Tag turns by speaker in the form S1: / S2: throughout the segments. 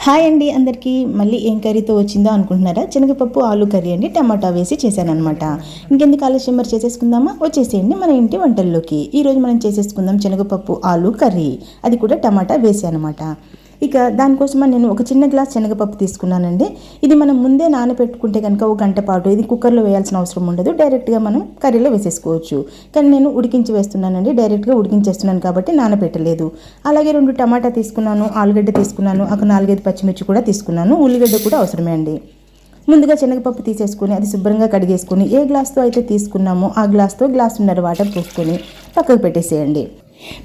S1: Hi అండి అందరికీ. మళ్ళీ ఏం కర్రీతో వచ్చిందో అనుకుంటున్నారా? శనగపప్పు ఆలు కర్రీ అండి టమాటా వేసి చేశానమాట ఇంకెందుకు ఆలస్యం? మరి చేసేసుకుందామా? వచ్చేసేయండి మన ఇంటి వంటల్లోకి. ఈరోజు మనం చేసేసుకుందాం శనగపప్పు ఆలు కర్రీ. అది కూడా టమాటా వేసి అనమాట ఇక దానికోసం నేను ఒక చిన్న గ్లాస్ శనగపప్పు తీసుకున్నానండి. ఇది మనం ముందే నానబెట్టుకుంటే కనుక ఒక గంట పాటు ఇది కుక్కర్లో వేయాల్సిన అవసరం ఉండదు. డైరెక్ట్గా మనం కర్రీలో వేసేసుకోవచ్చు. కానీ నేను ఉడికించి వేస్తున్నానండి. డైరెక్ట్గా ఉడికించేస్తున్నాను కాబట్టి నానబెట్టలేదు. అలాగే రెండు టమాటా తీసుకున్నాను ఆలుగడ్డ తీసుకున్నాను ఒక నాలుగైదు పచ్చిమిర్చి కూడా తీసుకున్నాను. ఉల్లిగడ్డ కూడా అవసరమే అండి. ముందుగా శనగపప్పు తీసేసుకొని అది శుభ్రంగా కడిగేసుకొని ఏ గ్లాస్తో అయితే తీసుకున్నామో ఆ గ్లాస్తో గ్లాసున్నర వాటర్ పోసుకొని పక్కకు పెట్టేసేయండి.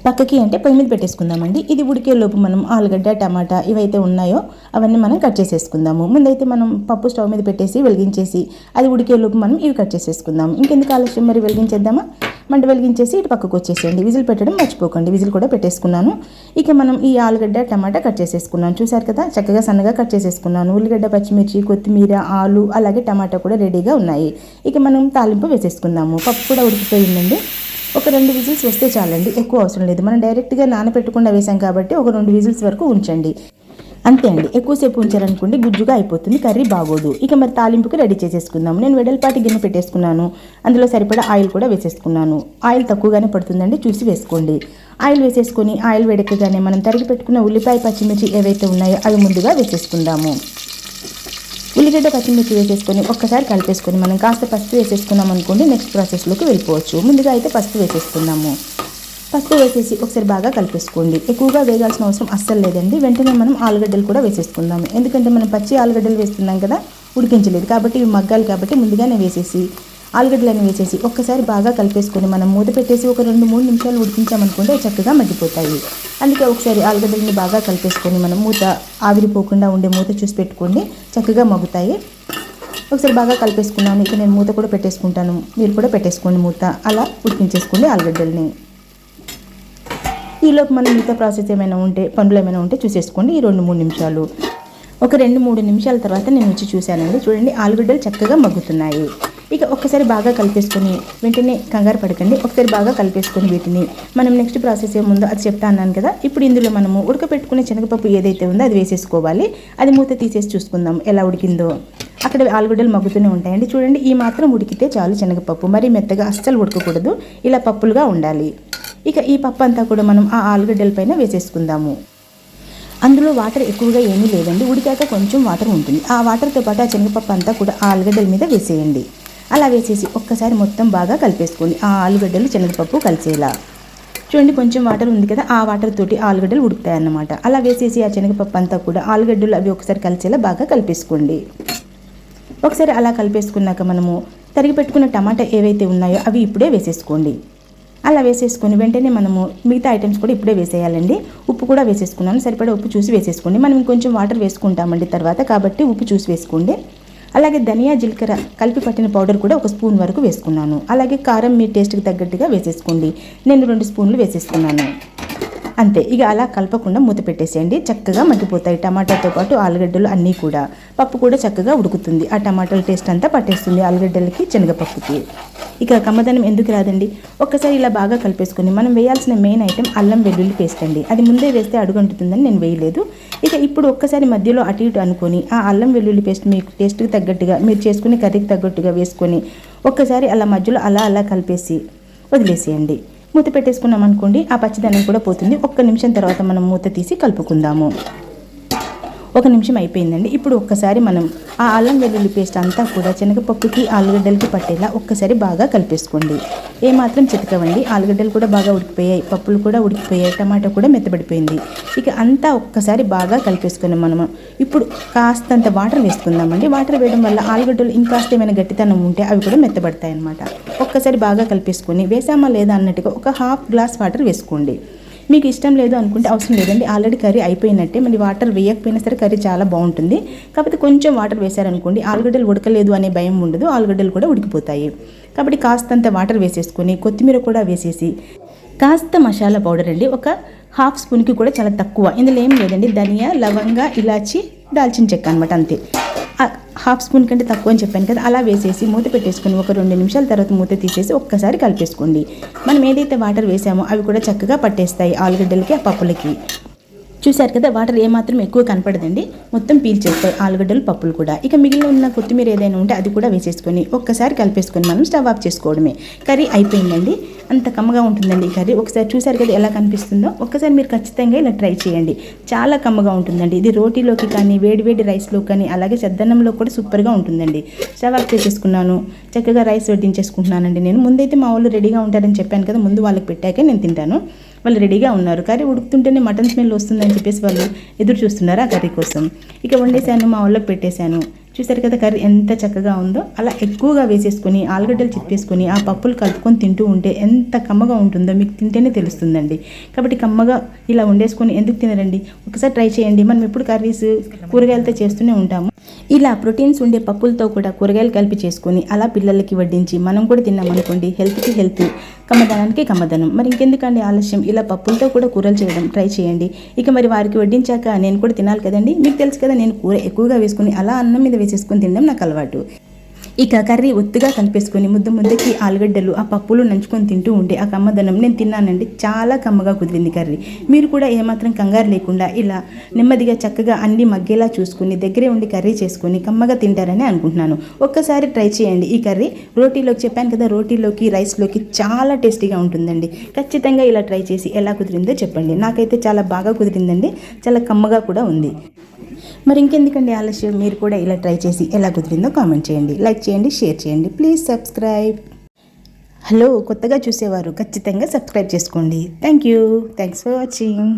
S1: పక్కకి అంటే పొయ్యి మీద పెట్టేసుకుందామండి. ఇది ఉడికే లోపు మనం ఆలుగడ్డ టమాటా ఇవైతే ఉన్నాయో అవన్నీ మనం కట్ చేసేసుకుందాము. ముందైతే మనం పప్పు స్టవ్ మీద పెట్టేసి వెలిగించేసి అది ఉడికే లోపు మనం ఇవి కట్ చేసేసుకుందాం ఇంకెందుకు ఆలస్యం? మరి వెలిగించేద్దామా? మంట వెలిగించేసి ఇటు పక్కకు వచ్చేసేయండి. విజిల్ పెట్టడం మర్చిపోకండి. విజిల్ కూడా పెట్టేసుకున్నాను. ఇక మనం ఈ ఆలుగడ్డ టమాటా కట్ చేసేసుకున్నాను. చూసారు కదా? చక్కగా సన్నగా కట్ చేసేసుకున్నాను. ఉల్లిగడ్డ పచ్చిమిర్చి కొత్తిమీర ఆలు అలాగే టమాటా కూడా రెడీగా ఉన్నాయి. ఇక మనం తాలింపు వేసేసుకుందాము. పప్పు కూడా ఉడికిపోయిందండి. ఒక రెండు విజిల్స్ వస్తే చాలండి ఎక్కువ అవసరం లేదు. మనం డైరెక్ట్గా నానపెట్టకుండా వేసాం కాబట్టి ఒక రెండు విజిల్స్ వరకు ఉంచండి. అంతే అండి ఎక్కువసేపు ఉంచారనుకోండి గుజ్జుగా అయిపోతుంది కర్రీ బాగోదు. ఇక మరి తాలింపుకి రెడీ చేసేసుకుందాం నేను వెడల్పాటి గిన్నె పెట్టేసుకున్నాను. అందులో సరిపడా ఆయిల్ కూడా వేసేసుకున్నాను. ఆయిల్ తక్కువగానే పడుతుందండి చూసి వేసుకోండి. ఆయిల్ వేసేసుకొని ఆయిల్ వేడెక్కగానే మనం తరిగి పెట్టుకున్న ఉల్లిపాయ పచ్చిమిర్చి ఏవైతే ఉన్నాయో అవి ముందుగా వేసేసుకుందాము. ఉల్లిగడ్డ పచ్చిమిర్చి వేసేసుకొని ఒక్కసారి కలిపేసుకొని మనం కాస్త పసుపు వేసేసుకున్నాం అనుకోండి నెక్స్ట్ ప్రాసెస్లోకి వెళ్ళిపోవచ్చు. ముందుగా అయితే పసుపు వేసేసుకుందాము. పసుపు వేసేసి ఒకసారి బాగా కలిపేసుకోండి. ఎక్కువగా వేగాల్సిన అవసరం అస్సలు లేదండి. వెంటనే మనం ఆలుగడ్డలు కూడా వేసేసుకుందాము. ఎందుకంటే మనం పచ్చి ఆలుగడ్డలు వేస్తున్నాం కదా ఉడికించలేదు. కాబట్టి ఇవి మగ్గాలి కాబట్టి ముందుగానే వేసేసి ఆలుగడ్డలను వేసేసి ఒక్కసారి బాగా కలిపేసుకొని మనం మూత పెట్టేసి ఒక రెండు మూడు నిమిషాలు ఉడికించామనుకుంటే చక్కగా మగ్గిపోతాయి. అందుకే ఒకసారి ఆలుగడ్డలని బాగా కలిపేసుకొని మనం మూత ఆవిరిపోకుండా ఉండే మూత చూసి పెట్టుకోండి. చక్కగా మగ్గుతాయి. ఒకసారి బాగా కలిపేసుకున్నాను. ఇక నేను మూత కూడా పెట్టేసుకుంటాను. మీరు కూడా పెట్టేసుకోండి మూత. అలా ఉడికించేసుకోండి ఆలుగడ్డల్ని. ఈలోపు మనం మిగతా ప్రాసెస్ ఏమైనా ఉంటే పనులు ఏమైనా ఉంటే చూసేసుకోండి ఈ రెండు మూడు నిమిషాలు. ఒక రెండు మూడు నిమిషాల తర్వాత నేను వచ్చి చూశానండి. చూడండి ఆలుగడ్డలు చక్కగా మగ్గుతున్నాయి. ఇక ఒక్కసారి బాగా కలిపేసుకొని వెంటనే కంగారు పడకండి. ఒకసారి బాగా కలిపేసుకొని వీటిని. మనం నెక్స్ట్ ప్రాసెస్ ఏముందో అది చెప్తా అన్నాను కదా ఇప్పుడు ఇందులో మనము ఉడకపెట్టుకునే శనగపప్పు ఏదైతే ఉందో అది వేసేసుకోవాలి. అది మూత తీసేసి చూసుకుందాం ఎలా ఉడికిందో. అక్కడ ఆలుగడ్డలు మగ్గుతూనే ఉంటాయండి. చూడండి ఈ మాత్రం ఉడికితే చాలు శనగపప్పు. మరి మెత్తగా అస్సలు ఉడకకూడదు. ఇలా పప్పులుగా ఉండాలి. ఇక ఈ పప్పు అంతా కూడా మనం ఆ ఆలుగడ్డల పైన వేసేసుకుందాము. అందులో వాటర్ ఎక్కువగా ఏమీ లేదండి. ఉడికాక కొంచెం వాటర్ ఉంటుంది. ఆ వాటర్తో పాటు ఆ శనగపప్పు అంతా కూడా ఆ ఆలుగడ్డల మీద వేసేయండి. అలా వేసేసి ఒక్కసారి మొత్తం బాగా కలిపేసుకోండి. ఆ ఆలుగడ్డలు శనగపప్పు కలిసేలా. చూడండి కొంచెం వాటర్ ఉంది కదా ఆ వాటర్ తోటి ఆలుగడ్డలు ఉడుకుతాయి అన్నమాట అలా వేసేసి ఆ శనగపప్పు అంతా కూడా ఆలుగడ్డలు అవి ఒకసారి కలిసేలా బాగా కలిపేసుకోండి. ఒకసారి అలా కలిపేసుకున్నాక మనము తరిగి పెట్టుకున్న టమాటా ఏవైతే ఉన్నాయో అవి ఇప్పుడే వేసేసుకోండి. అలా వేసేసుకొని వెంటనే మనము మిగతా ఐటమ్స్ కూడా ఇప్పుడే వేసేయాలండి. ఉప్పు కూడా వేసేసుకున్నాను. సరిపడా ఉప్పు చూసి వేసేసుకోండి. మనం ఇంకొంచెం వాటర్ వేసుకుంటామండి తర్వాత కాబట్టి ఉప్పు చూసి వేసుకోండి. అలాగే ధనియా జీలకర్ర కలిపి పట్టిన పౌడర్ కూడా ఒక స్పూన్ వరకు వేసుకున్నాను. అలాగే కారం మీ టేస్ట్కి తగ్గట్టుగా వేసేసుకోండి. నేను రెండు స్పూన్లు వేసేసుకున్నాను. అంతే ఇక అలా కలపకుండా మూత పెట్టేసేయండి. చక్కగా మగ్గిపోతాయి టమాటాతో పాటు ఆలుగడ్డలు అన్నీ కూడా. పప్పు కూడా చక్కగా ఉడుకుతుంది. ఆ టమాటాల టేస్ట్ అంతా పట్టేస్తుంది ఆలుగడ్డలకి శనగపప్పుకి. ఇక కమ్మదనం ఎందుకు రాదండి? ఒక్కసారి ఇలా బాగా కలిపేసుకొని మనం వేయాల్సిన మెయిన్ ఐటెం అల్లం వెల్లుల్లి పేస్ట్ అండి. అది ముందే వేస్తే అడుగంటుతుందని నేను వేయలేదు. ఇక ఇప్పుడు ఒక్కసారి మధ్యలో అటు ఇటు అనుకొని ఆ అల్లం వెల్లుల్లి పేస్ట్ మీకు టేస్ట్కి తగ్గట్టుగా మీరు చేసుకునే కర్రీకి తగ్గట్టుగా వేసుకొని ఒక్కసారి అలా మధ్యలో అలా అలా కలిపేసి వదిలేసేయండి. మూత పెట్టేసుకున్నాం అనుకోండి ఆ పచ్చిదనం కూడా పోతుంది. ఒక్క నిమిషం తర్వాత మనం మూత తీసి కలుపుకుందాము. ఒక నిమిషం అయిపోయిందండి. ఇప్పుడు ఒక్కసారి మనం ఆ అల్లం వెల్లుల్లి పేస్ట్ అంతా కూడా శనగపప్పుకి ఆలుగడ్డలకి పట్టేలా ఒక్కసారి బాగా కలిపేసుకోండి. ఏమాత్రం చితకవండి. ఆలుగడ్డలు కూడా బాగా ఉడికిపోయాయి. పప్పులు కూడా ఉడికిపోయాయి. టమాటా కూడా మెత్తబడిపోయింది. ఇక అంతా ఒక్కసారి బాగా కలిపేసుకున్నాం మనము. ఇప్పుడు కాస్తంత వాటర్ వేసుకుందామండి. వాటర్ వేయడం వల్ల ఆలుగడ్డలు ఇంకాస్త ఏమైనా గట్టితనం ఉంటే అవి కూడా మెత్తబడతాయి అన్నమాట ఒక్కసారి బాగా కలిపేసుకొని వేసామా లేదా అన్నట్టుగా ఒక హాఫ్ గ్లాస్ వాటర్ వేసుకోండి. మీకు ఇష్టం లేదు అనుకుంటే అవసరం లేదండి. ఆల్రెడీ కర్రీ అయిపోయినట్టే. మరి వాటర్ వేయకపోయినా సరే కర్రీ చాలా బాగుంటుంది. కాకపోతే కొంచెం వాటర్ వేశారనుకోండి ఆలుగడ్డలు ఉడకలేదు అనే భయం ఉండదు. ఆలుగడ్డలు కూడా ఉడికిపోతాయి. కాబట్టి కాస్తంత వాటర్ వేసేసుకొని కొత్తిమీర కూడా వేసేసి కాస్త మసాలా పౌడర్ అండి. ఒక హాఫ్ స్పూన్కి కూడా చాలా తక్కువ. ఇందులో ఏం లేదండి. ధనియా లవంగా ఇలాచి దాల్చిన చెక్క అనమాట అంతే. హాఫ్ స్పూన్ కంటే తక్కువ అని చెప్పాను కదా అలా వేసేసి మూత పెట్టేసుకొని ఒక రెండు నిమిషాల తర్వాత మూత తీసేసి ఒక్కసారి కలిపేసుకోండి. మనం ఏదైతే వాటర్ వేసామో అవి కూడా చక్కగా పట్టేస్తాయి ఆలుగడ్డలకి ఆ పప్పులకి. చూశారు కదా వాటర్ ఏమాత్రం ఎక్కువ కనపడదండి. మొత్తం పీల్చేస్తాయి ఆలుగడ్డలు పప్పులు కూడా. ఇక మిగిలిన ఉన్న కొత్తిమీర ఏదైనా ఉంటే అది కూడా వేసేసుకొని ఒక్కసారి కలిపేసుకొని మనం స్టవ్ ఆఫ్ చేసుకోవడమే. కర్రీ అయిపోయిందండి. అంత కమ్మగా ఉంటుందండి ఈ కర్రీ. ఒకసారి చూశారు కదా ఎలా కనిపిస్తుందో? ఒక్కసారి మీరు ఖచ్చితంగా ఇలా ట్రై చేయండి. చాలా కమ్మగా ఉంటుందండి. ఇది రోటీలోకి కానీ వేడి వేడి రైస్లో కానీ అలాగే చద్దన్నంలో కూడా సూపర్గా ఉంటుందండి. షవాక్ చేసేసుకున్నాను. చక్కగా రైస్ వడ్డించేసుకుంటున్నానండి నేను. ముందైతే మా వాళ్ళు రెడీగా ఉంటారని చెప్పాను కదా ముందు వాళ్ళకి పెట్టాకే నేను తింటాను. వాళ్ళు రెడీగా ఉన్నారు. కర్రీ ఉడుకుతుంటేనే మటన్ స్మెల్ వస్తుందని చెప్పేసి వాళ్ళు ఎదురు చూస్తున్నారు ఆ కర్రీ కోసం. ఇక వండేసాను మా వాళ్ళకి పెట్టేశాను. చూసారు కదా కర్రీ ఎంత చక్కగా ఉందో. అలా ఎక్కువగా వేసేసుకొని ఆలుగడ్డలు చిప్పేసుకొని ఆ పప్పులు కలుపుకొని తింటూ ఉంటే ఎంత కమ్మగా ఉంటుందో మీకు తింటేనే తెలుస్తుందండి. కాబట్టి కమ్మగా ఇలా వండేసుకొని ఎందుకు తినరండి? ఒకసారి ట్రై చేయండి. మనం ఎప్పుడు కర్రీస్ కూరగాయలతో చేస్తూనే ఉంటాము. ఇలా ప్రోటీన్స్ ఉండే పప్పులతో కూడా కూరగాయలు కలిపి చేసుకొని అలా పిల్లలకి వడ్డించి మనం కూడా తిన్నాం అనుకోండి హెల్త్కి హెల్త్. కమ్మదనానికి కమ్మదనం. మరి ఇంకెందుకండి ఆలస్యం? ఇలా పప్పులతో కూడా కూరలు చేయడం ట్రై చేయండి. ఇక మరి వారికి వడ్డించాక నేను కూడా తినాలి కదండి? మీకు తెలుసు కదా నేను కూర ఎక్కువగా వేసుకుని అలా అన్నం మీద వేసేసుకుని తినడం నాకు అలవాటు. ఇక కర్రీ ఒత్తుగా కలిపేసుకొని ముద్ద ముద్దకి ఆలుగడ్డలు ఆ పప్పులు నంచుకొని తింటూ ఉండే ఆ కమ్మదనం నేను తిన్నానండి. చాలా కమ్మగా కుదిరింది కర్రీ. మీరు కూడా ఏమాత్రం కంగారు లేకుండా ఇలా నెమ్మదిగా చక్కగా అన్ని మగ్గేలా చూసుకుని దగ్గరే ఉండి కర్రీ చేసుకొని కమ్మగా తింటారని అనుకుంటున్నాను. ఒక్కసారి ట్రై చేయండి ఈ కర్రీ. రోటీలోకి చెప్పాను కదా రోటీలోకి రైస్లోకి చాలా టేస్టీగా ఉంటుందండి. ఖచ్చితంగా ఇలా ట్రై చేసి ఎలా కుదిరిందో చెప్పండి. నాకైతే చాలా బాగా కుదిరిందండి. చాలా కమ్మగా కూడా ఉంది. మరి ఇంకెందుకండి ఆలస్యం? మీరు కూడా ఇలా ట్రై చేసి ఎలా కుదిరిందో కామెంట్ చేయండి. లైక్ చేయండి షేర్ చేయండి. Please subscribe. హలో కొత్తగా చూసేవారు ఖచ్చితంగా సబ్స్క్రైబ్ చేసుకోండి. Thank you. Thanks for watching.